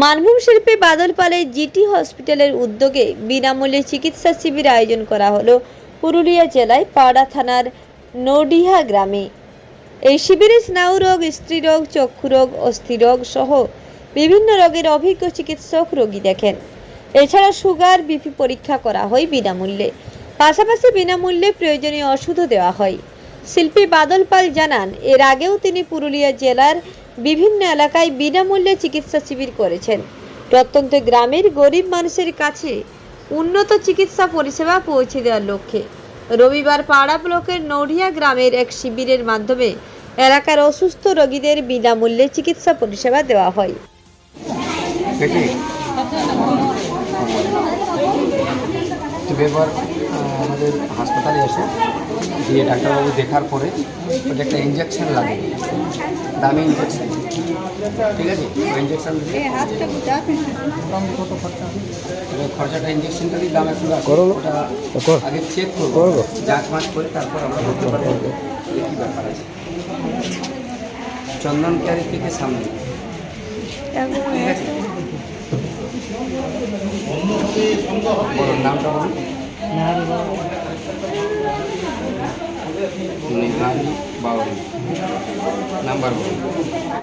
মানভূম শিল্পী বাদল পালের জিটি হসপিটালের উদ্যোগে বিনামূল্যে চিকিৎসা শিবির আয়োজন করা হলো পুরুলিয়া জেলায় পাড়া থানার নডিহা গ্রামে। এই শিবিরে স্নায়ুরোগ স্ত্রীরোগ চক্ষুরোগ অস্থিরোগ সহ বিভিন্ন রোগের অভিজ্ঞ চিকিৎসক রোগী দেখেন। এছাড়া সুগার, বিপি পরীক্ষা করা হয় বিনামূল্যে। পাশাপাশি বিনামূল্যে প্রয়োজনীয় ওষুধও দেওয়া হয়। শিল্পী বাদল পাল জানান, এর আগেও তিনি পুরুলিয়া জেলার বিভিন্ন এলাকায় বিনামূল্যে চিকিৎসা শিবির করেছেন। প্রত্যন্ত গ্রামের গরিব মানুষের কাছে উন্নত চিকিৎসা পরিষেবা পৌঁছে দেওয়ার লক্ষ্যে রবিবার পাড়া ব্লকের নড়িয়া গ্রামের এক শিবিরের মাধ্যমে এলাকার অসুস্থ রোগীদের বিনামূল্যে চিকিৎসা পরিষেবা দেওয়া হয়। আমাদের হাসপাতালে এসে দিয়ে ডাক্তারবাবু দেখার পরে ওটা একটা ইঞ্জেকশন লাগে দামি ইঞ্জেকশন ঠিক আছে? ওই ইঞ্জেকশন দিয়ে খরচাটা ইঞ্জেকশনটা দিয়ে দাম একটু। ওটা আগে চেক করব। যাঁচ মাছ করে তারপর আমরা বলতে পারব কী ব্যাপার আছে। চন্দন ক্যারি থেকে সামনে। ঠিক আছে নামটা বলুন। নিহারি বাউরি। নাম্বার বলুন